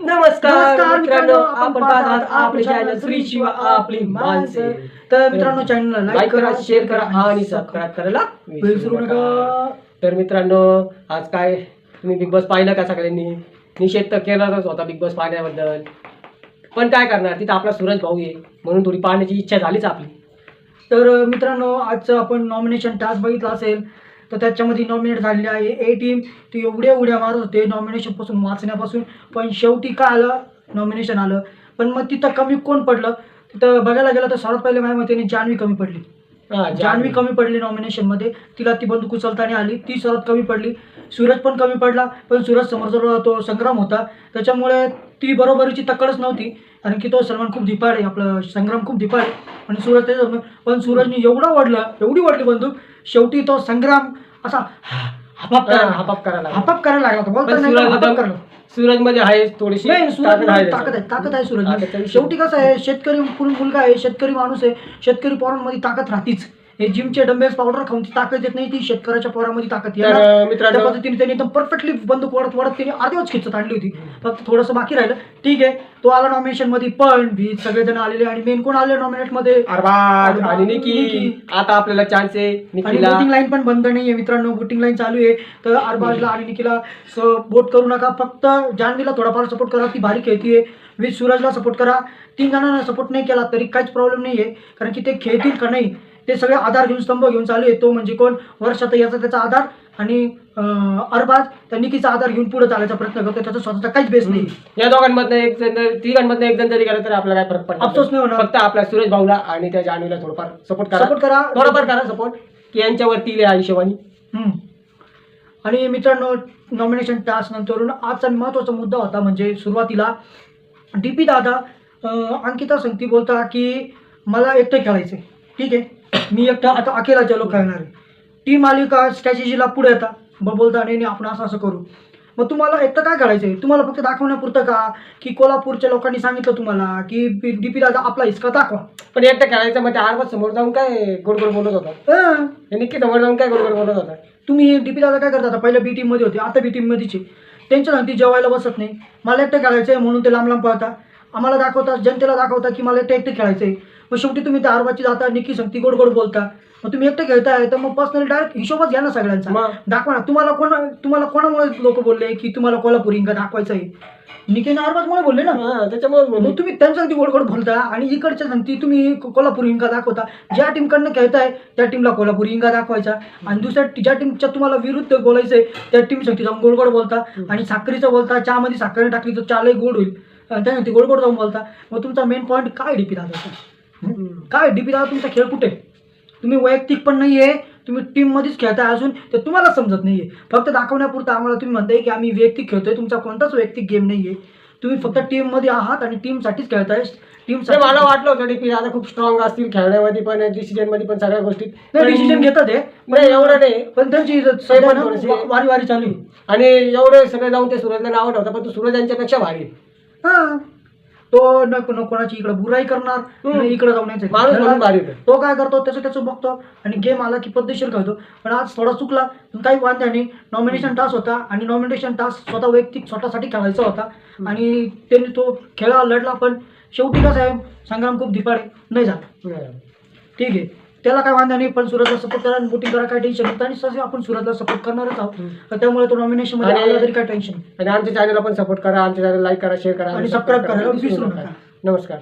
नमस्कार मित्रांनो आपण पाहत आहात आपले चॅनल श्री शिवा आपली माणसे. तर मित्रांनो चॅनलला लाईक करा शेअर करा आणि सबस्क्राईब करायला विसरू नका. तर मित्रांनो आज काय तुम्ही बिग बॉस पाहिलं का सगळ्यांनी? निषेध तर केलाच होता बिग बॉस पाहण्याबद्दल. पण काय करणार? तिथं आपला सूरज भाऊ आहे म्हणून थोडी पाहण्याची इच्छा झालीच आपली. तर मित्रांनो आजचं आपण नॉमिनेशन टास्क बघितला असेल. तर त्याच्यामध्ये नॉमिनेट झालेले आहे ए टीम ते एवढ्या उड्या मारत होते नॉमिनेशनपासून वाचण्यापासून. पण शेवटी काय आलं? नॉमिनेशन आलं. पण मग तिथं कमी कोण पडलं? तिथं बघायला गेलं तर सर्वात पहिले माझ्या मते जान्हवी कमी पडली. जान्हवी कमी पडली नॉमिनेशनमध्ये तिला ती बंदूक उचलताना आली. ती सर्वात कमी पडली. सूरज पण कमी पडला पण सूरज समोरचा तो संग्राम होता. त्याच्यामुळे ती बरोबरीची तकडच नव्हती. कारण की तो सलमान खूप धिपाड आहे आपलं संग्राम खूप आहे. आणि सूरज त्याच्या पण सूरजने एवढं वाढलं एवढी वाढली बंदूक शेवटी तो संग्राम असा हापाप करायला हापाप करायला. हापाप करायला लागला तो बोलता नाही सूरजमध्ये आहे थोडीशी नाही ताकद सूरज आहे ताकद आहे ताकद आहे सूरज. शेवटी कसं आहे शेतकरी मुलगा आहे शेतकरी माणूस आहे शेतकरी पोरांमध्ये ताकद राहतीच. हे जिमचे डंबेल्स पावडर खाऊन ती ताकद येत नाही ती शेतकऱ्याच्या पोरामध्ये ताकद तर येणार अं, मित्रांनो त्या पद्धतीने त्यांनी एकदम परफेक्टली बंदूक वाढत वाढत त्यांनी अर्ध्याच खिचत आणली होती. फक्त थोडंसं बाकी राहिलं. ठीक आहे तो आला नॉमिनेशनमध्ये पण भी सगळेजण आलेले आणि मेन कोण आले नॉमिनेटमध्ये? अरबाज अरबाज, आणि निकी. निकी. आता आपल्याला चान्स आहे आणि निकीला. लाईन पण बंद नाहीये मित्रांनो वोटिंग लाईन चालू आहे. तर अरबाजला आणि निकीला वोट करू नका. फक्त जान्हवीला थोडाफार सपोर्ट करा ती भारी खेळतीये विथ सूरजला सपोर्ट करा. तीन जणांना सपोर्ट नाही केला तरी काहीच प्रॉब्लेम नाही आहे कारण की ते खेळतील का नाही? ते सगळे आधार घेऊन स्तंभ घेऊन चालू आहे. तो म्हणजे कोण? वर्षात याचा त्याचा आधार आणि अरबाज त्या निकीचा आधार घेऊन पुढे चालायचा प्रयत्न करतो त्याचा स्वतःचा काहीच बेस नाही या दोघांमधनं एक जण जर- तिघांमधनं एक जण जरी गेलं तर आपल्याला काय फरक पडणार अफसोस नाही. होणार. फक्त आपल्या सुरेश भाऊला आणि त्या जान्हवीला थोडंफार सपोर्ट करा. सपोर्ट करा. थोडंफार करा सपोर्ट की यांच्यावरती आहे हिशोबाने हम्म. आणि मित्रांनो नॉमिनेशन टास्क नंतरून आजचा महत्त्वाचा मुद्दा होता म्हणजे सुरुवातीला डी पी दादा अं, अंकिता संगती बोलता की मला एकटं खेळायचं ठीक आहे. मी एकटा आता अकेला चलो खेळणार आहे. टीम आली का स्ट्रॅटेजीला पुढे येता मग बोलता नाही नाही आपण असं असं करू. मग तुम्हाला एकटं काय करायचं आहे तुम्हाला फक्त दाखवण्यापुरतं का? की कोल्हापूरच्या लोकांनी सांगितलं तुम्हाला की डी पी दादा आपला हिसका दाखवा. पण एकटं खेळायचं मग त्या आरबाज समोर जाऊन काय गोड गोड बोलत होता? हे. निकी समोर जाऊन काय गोड गोड बोलत होता? तुम्ही डी पी दादा काय करता? आता पहिल्या बी टीममध्ये होते आता बी टीममध्येच आहे त्यांच्या सांगती जेवायला बसत नाही. मला एकटं खेळायचं आहे म्हणून ते लांब लांब पळता. आम्हाला दाखवता जनतेला दाखवता की मला एकटं एकटं खेळायचं आहे मग शेवटी तुम्ही त्या आरबाची जाता निकी सांगती गोड गोड बोलता. मग तुम्ही एकटं खेळताय तर मग पर्सनली डायरेक्ट हिशोबच घ्या ना सगळ्यांचा. दाखवा ना तुम्हाला कोण तुम्हाला कोणामुळे लोक बोलले की तुम्हाला कोल्हापुरी इंका दाखवायचं आहे निकीने आरबाजमुळे बोलले ना. त्याच्यामुळे तुम्ही त्यांच्या गोड गोड बोलता आणि इकडच्या सांगती तुम्ही कोल्हापुरी इंका दाखवता. ज्या टीमकडनं खेळताय त्या टीमला कोल्हापुरी इंका दाखवायचा. आणि दुसऱ्या ज्या टीमच्या तुम्हाला विरुद्ध बोलायचंय त्या टीम सांगती जाऊन गोड गोड बोलता आणि साखरेचं बोलता चहामध्ये साखर टाकली तर चहालाही गोड होईल. आणि त्या सांगती गोड गोड जाऊन बोलता. मग तुमचा मेन पॉईंट काय डीपी दादा. काय डीपी दादा तुमचा खेळ कुठे? तुम्ही वैयक्तिक पण नाही आहे तुम्ही टीममध्येच खेळताय अजून ते तुम्हाला समजत नाही आहे फक्त दाखवण्यापुरतं आम्हाला तुम्ही म्हणताय की आम्ही वैयक्तिक खेळतोय तुमचा कोणताच वैयक्तिक गेम नाही आहे तुम्ही फक्त टीममध्ये आहात आणि टीमसाठीच खेळताय. टीम मला वाटलं होतं डीपी आता खूप स्ट्रॉंग असतील खेळण्यामध्ये पण डिसिजनमध्ये पण सगळ्या गोष्टी. डिसिजन घेतात हे नाही एवढं नाही. पण त्यांची वारी वारी चालू आणि एवढे सगळे जाऊन ते सूरजला नाव ठेवता पण तो सूरज यांच्यापेक्षा भारी. हा. तो न न कोणाची इकडे बुराई करणार. न इकडे जाऊन यायचं. माणूस म्हणून भारी आहे. तो काय करतो त्याचं त्याचं बघतो. आणि गेम आला की पद्धतशीर खेळतो. पण आज थोडा चुकला पण काही वांध्या नाही. नॉमिनेशन टास्क होता आणि नॉमिनेशन टास्क स्वतः वैयक्तिक स्वतःसाठी खेळायचा होता. आणि त्यांनी तो खेळा लढला पण शेवटी कसं आहे संग्राम खूप धिपाडे. नाही झाला. ठीक आहे. त्याला काय वांधा नाही पण सुरतला सपोर्ट करा वोटिंग करा काय टेन्शन नाही. आणि सहज आपण सुरतला सपोर्ट करणारच आहोत. तर त्यामुळे तो नॉमिनेशनमध्ये आणि- आला तरी काय टेन्शन आणि आमच्या चॅनलला पण सपोर्ट करा आमच्या चॅनल लाईक करा शेअर करा आणि सबस्क्राईब करायला विसरू नका. नमस्कार.